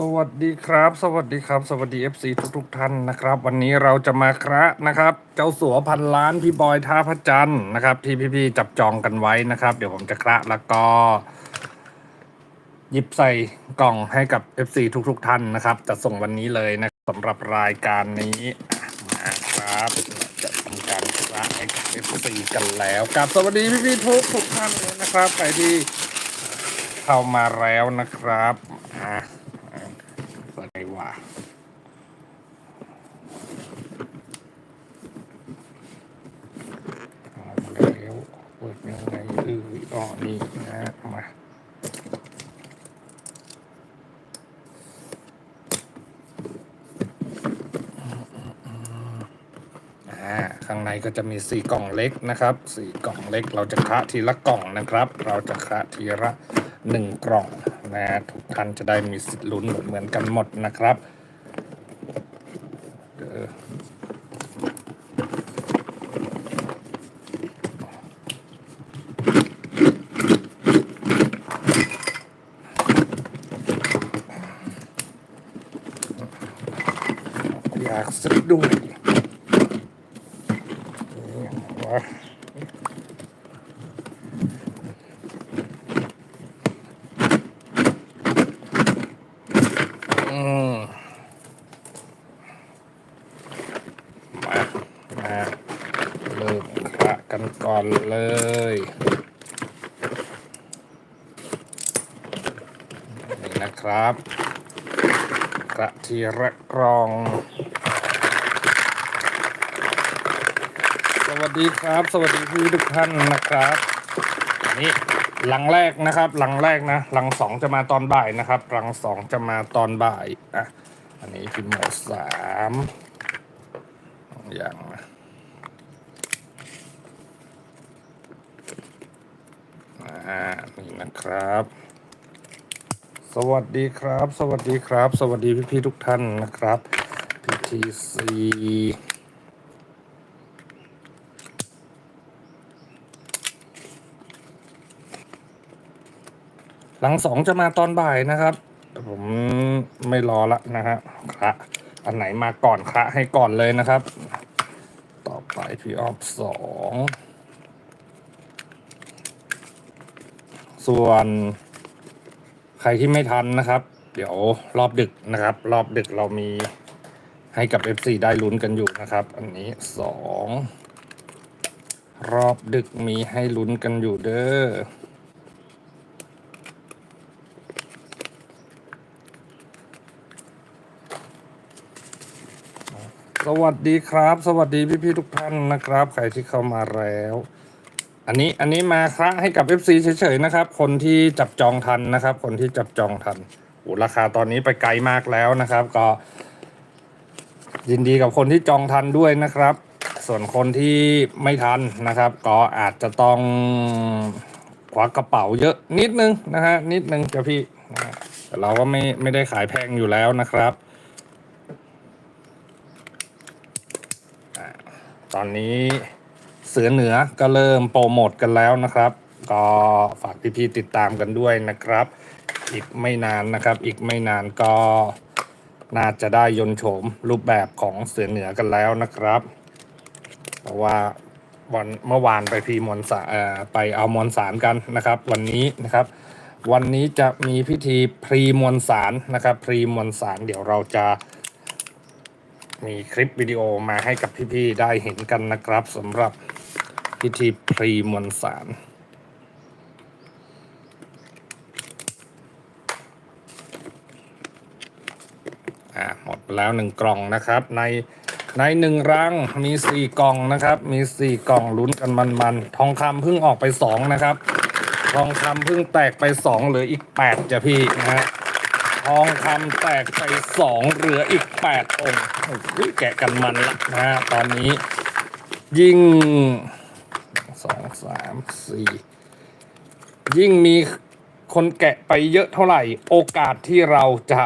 สวัสดีครับ สวัสดีครับ สวัสดี FC ทุกทุกท่านนะครับ วันนี้เราจะมาคระนะครับ เจ้าสัวพันล้านพี่บอยท่าพระจันทร์นะครับ ที่พี่ๆจับจองกันไว้นะครับ เดี๋ยวผมจะคระแล้วก็หยิบใส่กล่องให้กับ FC ทุกๆท่านนะครับจะส่งวันนี้เลยนะสำหรับรายการนี้อะมาครับจะทำการคระให้กับ FC กันแล้วกับสวัสดีพี่ๆทุกทุกท่านเลยนะครับใครที่เข้ามาแล้วนะครับอะอะเปิดไงวะเอาแล้วเปิด ยังไงเอออ๋อนี่นะมาอ่าข้างในก็จะมีสี่กล่องเล็กนะครับสี่กล่องเล็กเราจะคะทีละกล่องนะครับ เราจะคะทีละหนึ่งกล่องนะทุกท่านจะได้มีสิทธิ์ลุ้นเหมือนกันหมดนะครับเอออยาก สักด้วยมามาเริ่มคระกันก่อนเลยนี่นะครับกระทีระกรอง วัสดีครับ สวัสดีพี่ทุกท่านนะครับอันนี้หลังแรกนะครับ หลังแรกนะ หลังสองจะมาตอนบ่ายนะครับ หลังสองจะมาตอนบ่ายอะอันนี้พิมพ์หมดสามอย่างนะอ่านี่นะครับ สวัสดีครับ สวัสดีครับ สวัสดีพี่ๆทุกท่านนะครับพี หลังสองจะมาตอนบ่ายนะครับ ผมไม่รอละนะฮะคะอันไหนมาก่อนคะให้ก่อนเลยนะครับ ต่อไปพี่ออฟสองส่วนใครที่ไม่ทันนะครับ เดี๋ยวรอบดึกนะครับ รอบดึกเรามีให้กับ FC ได้ลุ้นกันอยู่นะครับ อันนี้สองรอบดึกมีให้ลุ้นกันอยู่เด้อ สวัสดีครับ สวัสดีพี่ๆทุกท่านนะครับ ใครที่เข้ามาแล้ว อันนี้อันนี้มาคระให้กับ FC เฉยๆนะครับ คนที่จับจองทันนะครับ คนที่จับจองทันโอ้ราคาตอนนี้ไปไกลมากแล้วนะครับ ก็ ยินดีกับคนที่จองทันด้วยนะครับ ส่วนคนที่ไม่ทันนะครับ ก็อาจจะต้องควักกระเป๋าเยอะนิดนึงนะฮะนิดนึงจ้ะพี่แต่เราก็ไม่ไม่ได้ขายแพงอยู่แล้วนะครับ ตอนนี้เสือเหนือก็เริ่มโปรโมทกันแล้วนะครับ ก็ฝากพี่ๆติดตามกันด้วยนะครับ อีกไม่นานนะครับ อีกไม่นานก็น่าจะได้ยนโฉมรูปแบบของเสือเหนือกันแล้วนะครับ เพราะว่าวันเมื่อวานไปพีมวลสารเออไปเอามวลสารกันนะครับ วันนี้นะครับ วันนี้จะมีพิธีพรีมวลสารนะครับ พรีมวลสารเดี๋ยวเราจะ มีคลิปวิดีโอมาให้กับพี่ๆได้เห็นกันนะครับสำหรับพิธีพรีมวลสารอ่าหมดไปแล้วหนึ่งกล่องนะครับ ในในหนึ่งรังมีสี่กล่องนะครับ มีสี่กล่องลุ้นกันมันๆ ทองคำเพิ่งออกไปสองนะครับ ทองคำเพิ่งแตกไปสองเหลืออีกแปดจ้ะพี่นะฮะทองคำแตกไปสองเหลืออีกแปดองค์ แกะกันมันละนะ ตอนนี้ ยิ่งสองสามสี่ยิ่งมีคนแกะไปเยอะเท่าไหร่ โอกาสที่เราจะ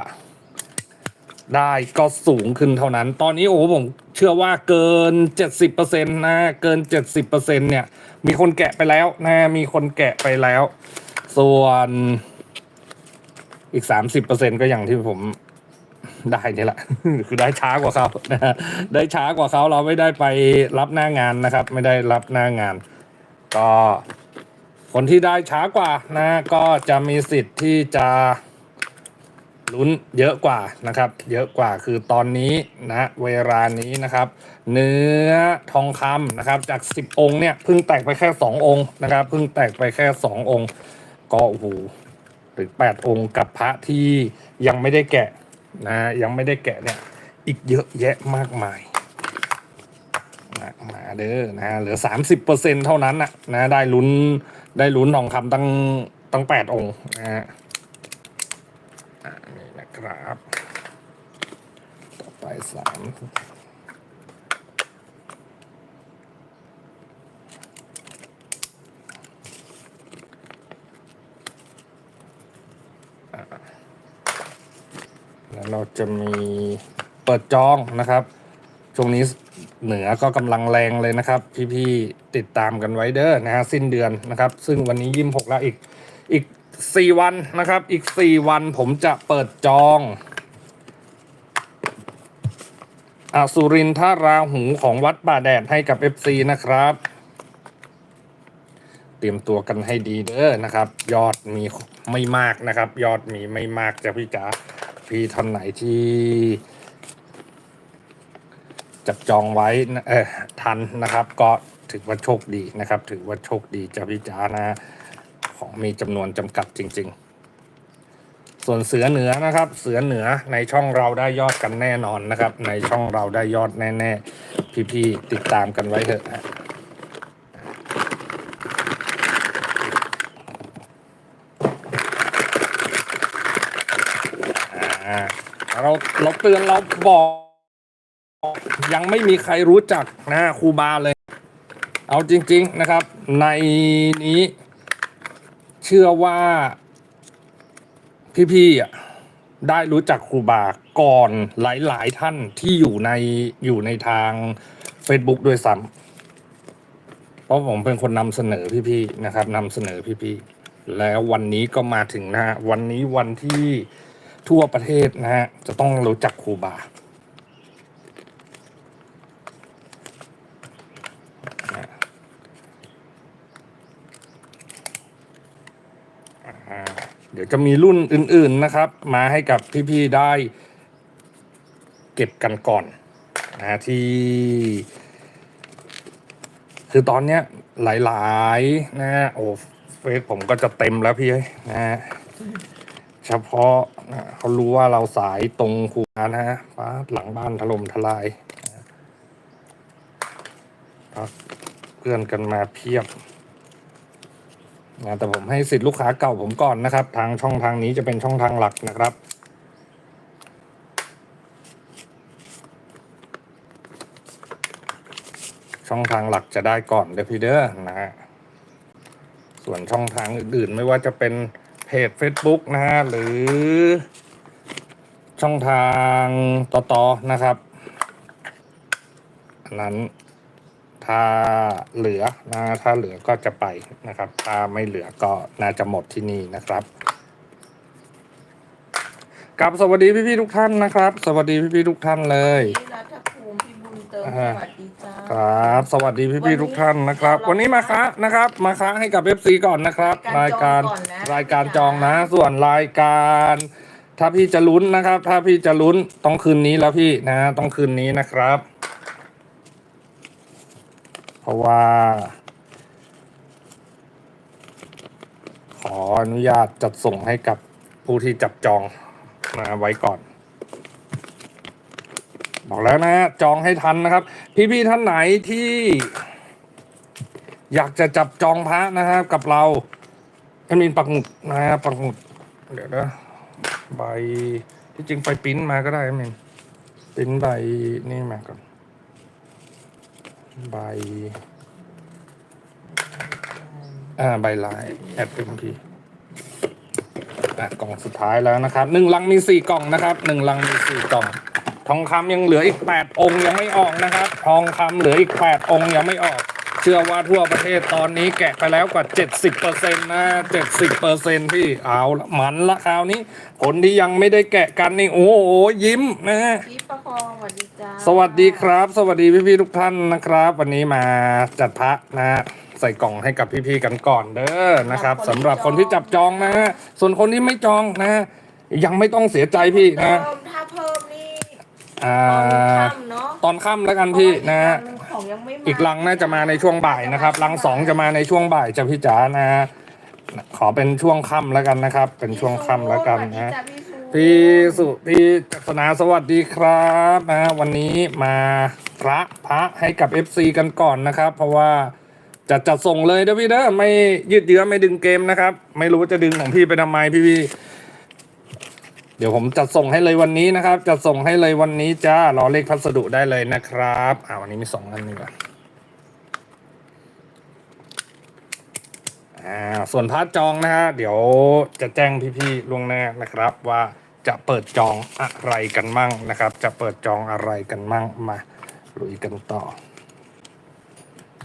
ได้ก็สูงขึ้นเท่านั้น ตอนนี้โอ้โหผมเชื่อว่าเกินเจ็ดสิบเปอร์เซ็นต์นะ เกินเจ็ดสิบเปอร์เซ็นเนี่ย มีคนแกะไปแล้วนะ มีคนแกะไปแล้ว ส่วนอีกสามสิบเปอร์เซ็นก็อย่างที่ผม ได้นี่แหละ คือได้ช้ากว่าเขานะฮะได้ช้ากว่าเขาเราไม่ได้ไปรับหน้างานนะครับ ไม่ได้รับหน้างาน ก็คนที่ได้ช้ากว่านะ ก็จะมีสิทธิ์ที่จะลุ้นเยอะกว่านะครับ เยอะกว่าคือตอนนี้นะเวลานี้นะครับ เนื้อทองคำนะครับ จาก 10 องค์เนี่ยเพิ่งแตกไปแค่ 2 องค์นะครับเพิ่งแตกไปแค่ 2 องค์ ก็โอ้โหถึง8องค์กับพระที่ยังไม่ได้แกะ นะยังไม่ได้แกะเนี่ย อีกเยอะแยะมากมายนะมาเด้อนะเหลือสามสิบเปอร์เซ็นเท่านั้นนะนะได้ลุ้นได้ลุ้นทองคำตั้งตั้งแปดองค์นะฮะนี่นะครับ ต่อไปสามอ่าแล้ว เราจะมีเปิดจองนะครับ ช่วงนี้เหนือก็กำลังแรงเลยนะครับ พี่ๆติดตามกันไว้เด้อนะฮะสิ้นเดือนนะครับ ซึ่งวันนี้ยี่หกแล้วอีกอีกสี่วันนะครับ อีกสี่วันผมจะเปิดจองอสุรินทาราหูของวัดป่าแดดให้กับ FC นะครับ เตรียมตัวกันให้ดีเด้อนะครับ ยอดมีไม่มากนะครับ ยอดมีไม่มากจะพี่จ๋า พี่ท่านไหนที่จับจองไว้นะเออทันนะครับ ก็ถือว่าโชคดีนะครับ ถือว่าโชคดีจะพิจารณาของมีจำนวนจำกัดจริง ๆ ส่วนเสือเหนือนะครับ เสือเหนือในช่องเราได้ยอดกันแน่นอนนะครับ ในช่องเราได้ยอดแน่ ๆ พี่ๆติดตามกันไว้เถอะนะอ่า เราเตือนเราบอก ยังไม่มีใครรู้จักนะครูบาเลย เอาจริง ๆนะครับ ในนี้เชื่อว่าพี่ๆอะได้รู้จักครูบาก่อนหลาย ๆ ท่านที่อยู่ในอยู่ในทาง Facebook ด้วยซ้ำเพราะผมเป็นคนนำเสนอพี่ๆนะครับนำเสนอพี่ๆแล้ววันนี้ก็มาถึงนะฮะวันนี้วันที่ ทั่วประเทศนะฮะจะต้องรู้จักครูบาเดี๋ยวจะมีรุ่นอื่นๆนะครับ มาให้กับพี่ๆได้เก็บกันก่อนนะที่ คือตอนเนี้ยหลายๆนะฮะโอ้เฟซผมก็จะเต็มแล้วพี่นะฮะ เฉพาะนะเขารู้ว่าเราสายตรงคูนะฮะฟ้าหลังบ้านถล่มทลายเพื่อนกันมาเพียบนะแต่ผมให้สิทธิ์ลูกค้าเก่าผมก่อนนะครับ ทางช่องทางนี้จะเป็นช่องทางหลักนะครับช่องทางหลักจะได้ก่อนเดพี่เด้อนะฮะส่วนช่องทางอื่นๆ ไม่ว่าจะเป็น เพจ Facebook นะฮะหรือช่องทางต่อๆนะครับอันนั้นถ้าเหลือนะถ้าเหลือก็จะไปนะครับ ถ้าไม่เหลือก็น่าจะหมดที่นี่นะครับกับสวัสดีพี่ๆทุกท่านนะครับ สวัสดีพี่ๆทุกท่านเลยพี่รัฐภูมิพี่บุญเติมอ่าสวัสดีจ้า ครับ สวัสดีพี่ๆทุกท่านนะครับ วันนี้มาค้านะครับ มาค้าให้กับเอฟซีก่อนนะครับ รายการรายการจองนะ ส่วนรายการ ถ้าพี่จะลุ้นนะครับ ถ้าพี่จะลุ้นต้องคืนนี้แล้วพี่นะต้องคืนนี้นะครับ เพราะว่า ขออนุญาตจัดส่งให้กับผู้ที่จับจองมาไว้ก่อน บอกแล้วนะจองให้ทันนะครับ พี่ๆท่านไหนที่อยากจะจับจองพระนะครับ กับเราแอดมินปักหมุดนะฮะปักหมุด เดี๋ยวนะใบที่จริงไปปิ้นมาก็ได้แอดมินปิ้นใบนี่มาก่อนใบอ่าใบลายแอดเป็นพี่กล่องสุดท้ายแล้วนะครับหนึ่งลังมีสี่กล่องนะครับหนึ่งลังมีสี่กล่อง ทองคำยังเหลืออีกแปดองค์ยังไม่ออกนะครับ ทองคำเหลืออีกแปดองค์ยังไม่ออก เชื่อว่าทั่วประเทศตอนนี้แกะไปแล้วกว่า 70%นะ70%พี่เอาละหมันละคราวนี้ คนที่ยังไม่ได้แกะกันนี่ โอ้โหยิ้มนะพี่ประคองสวัสดีจ้าสวัสดีครับ สวัสดีพี่ๆทุกท่านนะครับ วันนี้มาจัดพระนะใส่กล่องให้กับพี่ๆกันก่อนเด้อนะครับสำหรับคนที่จับจองนะ ส่วนคนที่ไม่จองนะ ยังไม่ต้องเสียใจพี่นะ เพิ่มถ้าเพิ่มนี่ อ่าตอนค่ำเนาะตอนค่ำแล้วกันพี่นะเพราว่าอีกลังของยังไม่มาอีกลังน่าจะมาในช่วงบ่ายนะครับลังสองจะมาในช่วงบ่ายจะพี่จ๋านะขอเป็นช่วงค่ำแล้วกันนะครับ เป็นช่วงค่ำแล้วกันนะสวัสดีจ้พี่สุพี่จักรนาสวัสดีครับนะวันนี้มาพระพระให้กับ FC กันก่อนนะครับ เพราะว่าจะจัดส่งเลยนะพี่เด้อไม่ยืดเยื้อไม่ดึงเกมนะครับ ไม่รู้จะดึงของพี่ไปทำไมพี่พี่ เดี๋ยวผมจัดส่งให้เลยวันนี้นะครับจัดส่งให้เลยวันนี้จ้ารอเลขพัสดุได้เลยนะครับอ่าวันนี้มีสองอันนี่ก่อนอ่าส่วนพาร์ทจองนะฮะเดี๋ยวจะแจ้งพี่ๆล่วงหน้านะครับ ว่าจะเปิดจองอะไรกันมั่งนะครับ จะเปิดจองอะไรกันมั่งมาลุยกันต่อ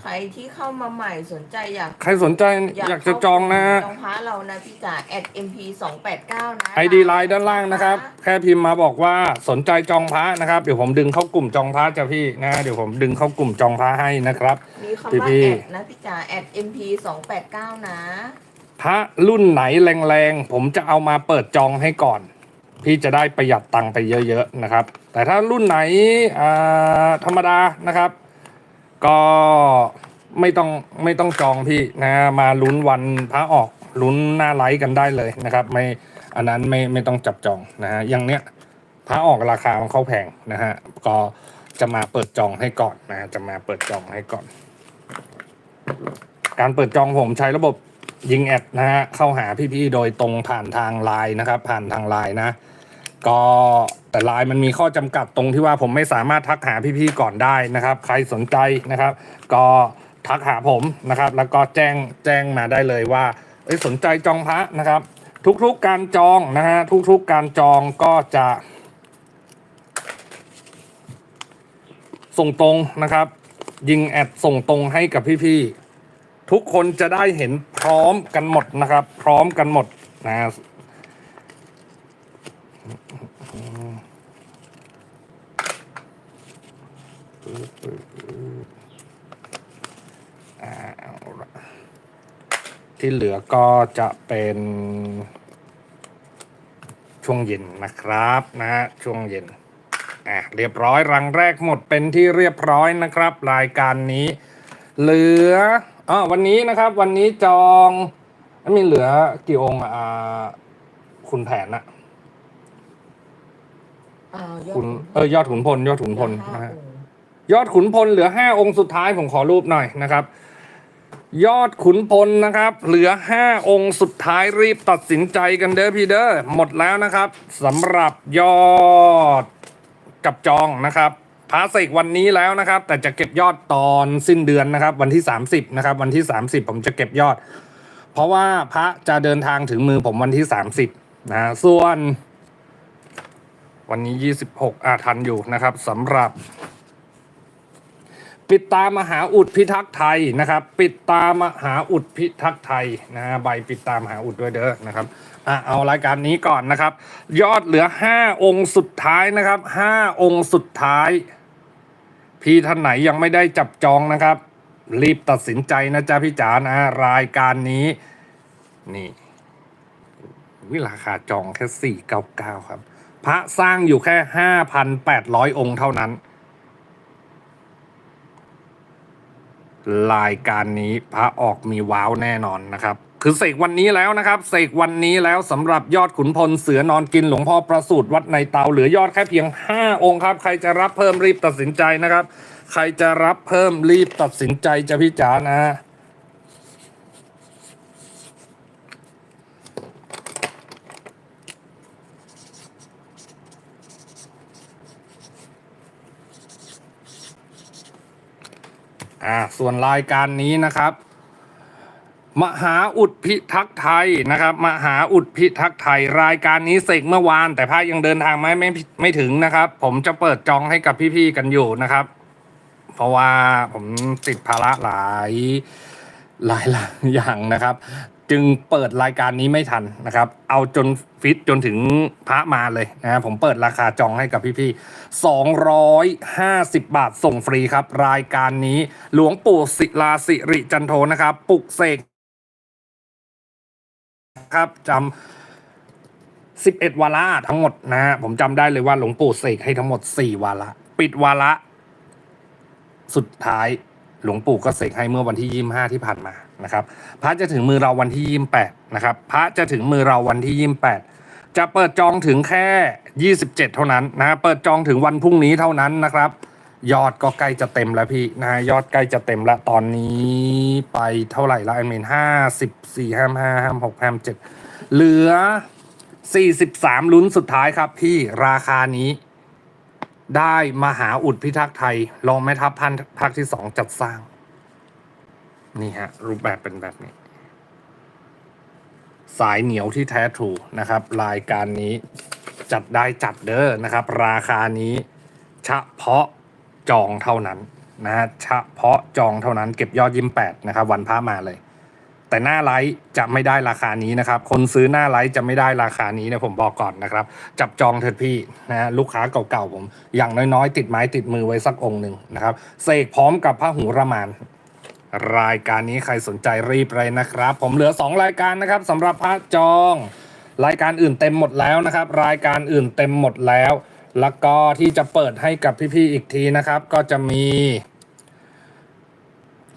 ใครที่เข้ามาใหม่สนใจอยาก ใครสนใจอยากจะจองนะฮะจองพระเรานะพี่จ๋า at mp 2 8 9นะไอดีไลน์ด้านล่างนะครับ แค่พิมพ์มาบอกว่าสนใจจองพระนะครับ เดี๋ยวผมดึงเข้ากลุ่มจองพระจ้ะพี่นะ เดี๋ยวผมดึงเข้ากลุ่มจองพระให้นะครับ มีคำว่าพี่แอดนะพี่จ๋า at mp 2 8 9 นะ พระรุ่นไหนแรงๆ ผมจะเอามาเปิดจองให้ก่อน พี่จะได้ประหยัดตังค์ไปเยอะๆนะครับ แต่ถ้ารุ่นไหนอ่าธรรมดานะครับ ก็ไม่ต้องไม่ต้องจองพี่นะมาลุ้นวันพระออกลุ้นหน้าไลฟ์กันได้เลยนะครับไม่อันนั้นไม่ไม่ต้องจับจองนะฮะอย่างเนี้ยพระออกราคามันเข้าแพงนะฮะก็จะมาเปิดจองให้ก่อนนะฮะจะมาเปิดจองให้ก่อน การเปิดจองผมใช้ระบบยิงแอดนะฮะเข้าหาพี่ๆโดยตรงผ่านทางไลน์นะครับ ผ่านทางไลน์นะ ก็ แต่ไลน์มันมีข้อจำกัดตรงที่ว่าผมไม่สามารถทักหาพี่ๆก่อนได้นะครับ ใครสนใจนะครับ ก็ทักหาผมนะครับ แล้วก็แจ้งแจ้งมาได้เลยว่าเอ้สนใจจองพระนะครับ ทุกๆการจองนะฮะทุกๆการจองก็จะ ส่งตรงนะครับ ยิงแอดส่งตรงให้กับพี่ๆทุกคนจะได้เห็นพร้อมกันหมดนะครับ พร้อมกันหมดนะ เอาละ ที่เหลือก็จะเป็นช่วงเย็นนะครับนะฮะช่วงเย็นอะเรียบร้อยรังแรกหมดเป็นที่เรียบร้อยนะครับ รายการนี้ เหลืออ๋อวันนี้นะครับ วันนี้จองมีเหลือกี่องค์อะอ่าคุณแผนอะอ่ายอดคุณเออยอดขุนพลยอดขุนพลห้านะฮะองค์ ยอดขุนพลเหลือห้าองค์สุดท้ายผมขอรูปหน่อยนะครับ ยอดขุนพลนะครับ เหลือห้าองค์สุดท้ายรีบตัดสินใจกันเด้อพี่เด้อหมดแล้วนะครับสำหรับยอดจับจองนะครับพาเสกวันนี้แล้วนะครับ แต่จะเก็บยอดตอนสิ้นเดือนนะครับ วันที่ 30นะครับวันที่ 30 ผมจะเก็บยอด เพราะว่าพระจะเดินทางถึงมือผมวันที่ 30นะส่วน วันนี้ 26อาทันอยู่นะครับสำหรับ ปิดตามหาอุดพิทักษ์ไทยนะครับ ปิดตามหาอุดพิทักษ์ไทยนะใบปิดตามหาอุดด้วยเด้อนะครับอะเอารายการนี้ก่อนนะครับ ยอดเหลือห้าองค์สุดท้ายนะครับห้าองค์สุดท้าย พี่ท่านไหนยังไม่ได้จับจองนะครับ รีบตัดสินใจนะจ๊ะพี่จ๋านะรายการนี้นี่วิราคาจองแค่สี่เก้าเก้าครับ พระสร้างอยู่แค่ห้าพันแปดร้อยองค์เท่านั้น รายการนี้พระออกมีว้าวแน่นอนนะครับ คือเสกวันนี้แล้วนะครับเสกวันนี้แล้วสำหรับยอดขุนพลเสือนอนกินหลวงพ่อประสูตรวัดในเตาเหลือยอดแค่เพียง 5 องค์ครับ ใครจะรับเพิ่มรีบตัดสินใจนะครับ ใครจะรับเพิ่มรีบตัดสินใจจะพิจารณา อ่าส่วนรายการนี้นะครับ มหาอุดพิทักษ์ไทยนะครับ มหาอุดพิทักษ์ไทย รายการนี้เสกเมื่อวาน แต่พระยังเดินทางไม่ไม่ไม่ถึงนะครับ ผมจะเปิดจองให้กับพี่ๆกันอยู่นะครับ เพราะว่าผมติดภาระหลายหลายหลายอย่างนะครับ จึงเปิดรายการนี้ไม่ทันนะครับ เอาจนฟิตจนถึงพระมาเลยนะผมเปิดราคาจองให้กับพี่ๆ 250 บาทส่งฟรีครับ รายการนี้หลวงปู่ศิลาสิริจันโทนะครับ ปลุกเสกครับจำ11 วาระทั้งหมดนะฮะผมจำได้เลยว่าหลวงปู่เสกให้ทั้งหมด 4 วาระ ปิดวาระ สุดท้ายหลวงปู่ก็เสกให้เมื่อวันที่ 25 ที่ผ่านมา นะครับพระจะถึงมือเราวันที่28นะครับพระจะถึงมือเราวันที่28จะเปิดจองถึงแค่ 27 เท่านั้นนะเปิดจองถึงวันพรุ่งนี้เท่านั้นนะครับ ยอดก็ใกล้จะเต็มแล้วพี่นะยอดใกล้จะเต็มแล้วตอนนี้ไปเท่าไหร่ละไอเมนห้าสิบสี่ห้าห้าห้าหกห้าเจ็ดเหลือ 43 ลุ้นสุดท้ายครับพี่ราคานี้ได้มหาอุดพิทักษ์ไทยรองแม่ทัพพันภาคที่สองจัดสร้าง นี่ฮะ รูปแบบเป็นแบบนี้ สายเหนียวที่แท้ทรูนะครับ รายการนี้จัดได้จัดเด้อนะครับ ราคานี้เฉพาะจองเท่านั้นนะฮะเฉพาะจองเท่านั้นเก็บยอดยิ้มแปดนะครับ วันพระมาเลย แต่หน้าไลฟ์จะไม่ได้ราคานี้นะครับ คนซื้อหน้าไลฟ์จะไม่ได้ราคานี้นะผมบอกก่อนนะครับ จับจองเถิดพี่นะฮะลูกค้าเก่าๆผม อย่างน้อยๆ ติดไม้ติดมือไว้สักองค์หนึ่งนะครับเสกพร้อมกับพระหูระมาน รายการนี้ใครสนใจรีบเลยนะครับ ผมเหลือ 2 รายการนะครับสำหรับพระจอง รายการอื่นเต็มหมดแล้วนะครับ รายการอื่นเต็มหมดแล้ว แล้วก็ที่จะเปิดให้กับพี่ๆอีกทีนะครับ ก็จะมี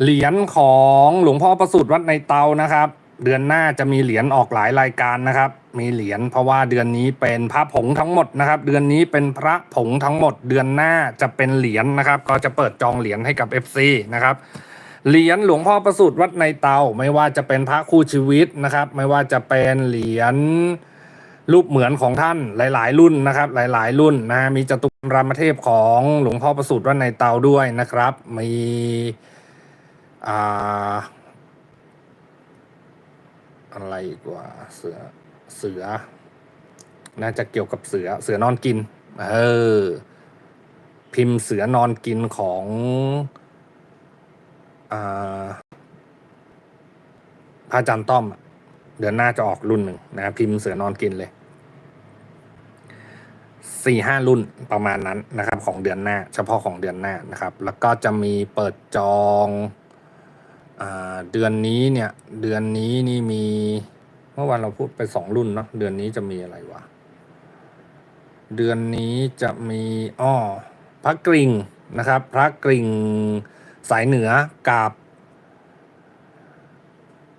เหรียญของหลวงพ่อประสูติวัดในเตานะครับ เดือนหน้าจะมีเหรียญออกหลายรายการนะครับ มีเหรียญเพราะว่าเดือนนี้เป็นพระผงทั้งหมดนะครับ เดือนนี้เป็นพระผงทั้งหมด เดือนหน้าจะเป็นเหรียญนะครับ ก็จะเปิดจองเหรียญให้กับ FC นะครับ เหรียญหลวงพ่อประสูติวัดในเตา ไม่ว่าจะเป็นพระคู่ชีวิตนะครับ ไม่ว่าจะเป็นเหรียญรูปเหมือนของท่านหลาย ๆ รุ่นนะครับ หลาย ๆ รุ่นนะมีจตุรามเทพของหลวงพ่อประสูติวัดในเตาด้วยนะครับ มีอ่าอะไรอีกว่าเสือเสือ น่าจะเกี่ยวกับเสือเสือนอนกิน เออ พิมพ์เสือนอนกินของ อ่าพระอาจารย์ต้อม เดือนหน้าจะออกรุ่นหนึ่งนะพิมพ์เสือนอนกินเลยสี่ห้ารุ่นประมาณนั้นนะครับ ของเดือนหน้า เฉพาะของเดือนหน้านะครับ แล้วก็จะมีเปิดจองอเดือนนี้เนี่ย เดือนนี้นี่มีเมื่อวานเราพูดไปสองรุ่นเนาะเดือนนี้จะมีอะไรวะเดือนนี้จะมีอ้อพระกริ่งนะครับ พระกริ่ง สายเหนือกับ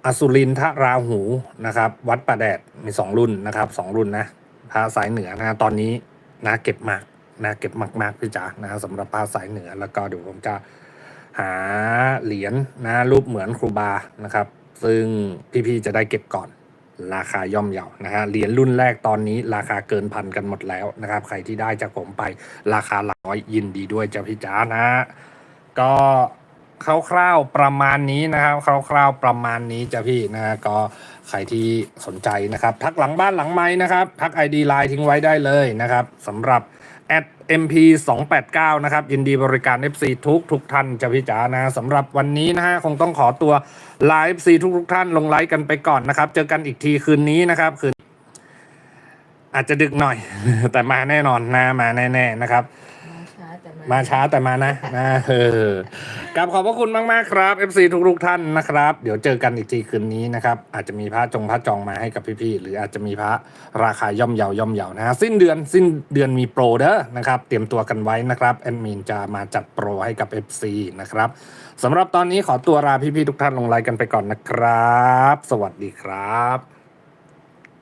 อสุรินทราหูนะครับ วัดประแดดมีสองรุ่นนะครับสองรุ่นนะพระสายเหนือนะตอนนี้นะเก็บมากนะเก็บมากๆพี่จ๋านะสำหรับพระสายเหนือแล้วก็เดี๋ยวผมจะหาเหรียญนะรูปเหมือนครูบานะครับ ซึ่งพี่ๆจะได้เก็บก่อนราคาย่อมเยานะฮะเหรียญรุ่นแรกตอนนี้ราคาเกินพันกันหมดแล้วนะครับ ใครที่ได้จากผมไปราคาหลักร้อยยินดีด้วยเจ้าพี่จ๋านะ ก็ คร่าวๆประมาณนี้นะครับคร่าวๆประมาณนี้จ้ะพี่นะก็ใครที่สนใจนะครับ ทักหลังบ้านหลังไม้นะครับ ทัก ID ไลน์ทิ้งไว้ได้เลยนะครับสำหรับ at mp 2 8 9นะครับ ยินดีบริการ FC ทุกทุกท่านจะพี่จ๋านะสำหรับวันนี้นะฮะ คงต้องขอตัวไลฟ์ FC ทุกทุกท่านลงไลฟ์กันไปก่อนนะครับ เจอกันอีกทีคืนนี้นะครับ คืน อาจจะดึกหน่อย แต่มาแน่นอนนะมาแน่ ๆ นะครับ มาช้าแต่มานะนะเออกลับขอบพระคุณมาก ๆ ครับ FC ทุกๆท่านนะครับ เดี๋ยวเจอกันอีกทีคืนนี้นะครับ อาจจะมีพระจงพระจองมาให้กับพี่ ๆ หรืออาจจะมีพระราคาย่อมเยาย่อมเยานะฮะสิ้นเดือนสิ้นเดือนมีโปรเด้อนะครับ เตรียมตัวกันไว้นะครับแอดมินจะมาจัดโปรให้กับ FC นะครับสำหรับตอนนี้ขอตัวลาพี่ ๆ ทุกท่านลงไลน์กันไปก่อนนะครับ สวัสดีครับ